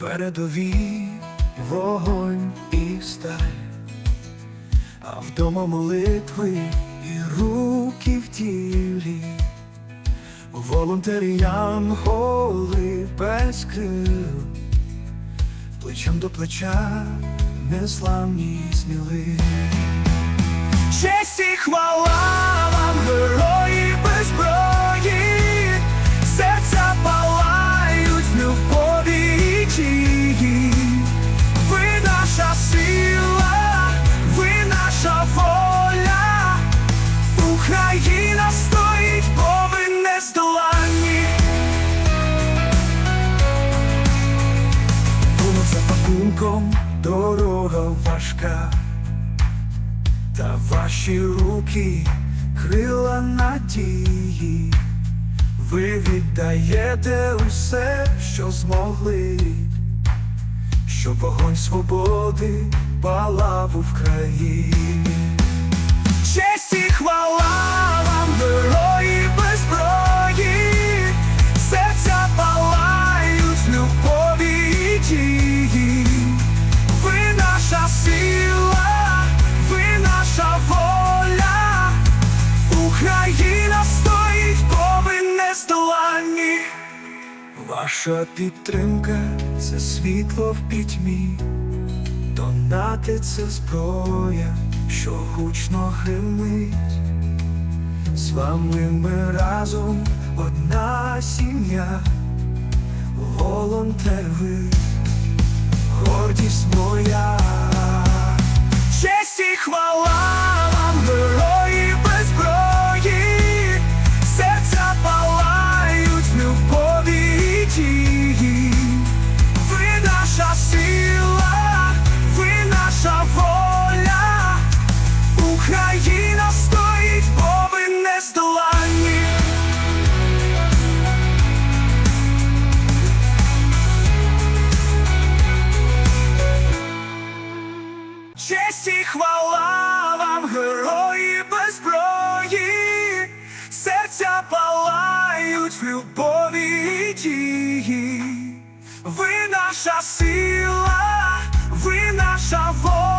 передовій вогонь і сталь, а вдома молитви і руки в тілі, волонтери янголи без плечем до плеча незламні й сміливі. Честь і хвала пакунком дорога важка. Та ваші руки крила надії, ви віддаєте усе, що змогли, щоб вогонь свободи палав у країні. Честь і хвала Ваша підтримка це світло в пітьмі, донати це зброя, що гучно гримить. З вами ми разом одна сім'я, волонтер ви гордість моя. Честь і хвала вам, герої без зброї, серця палають в любові і дії. Ви наша сила, ви наша воля.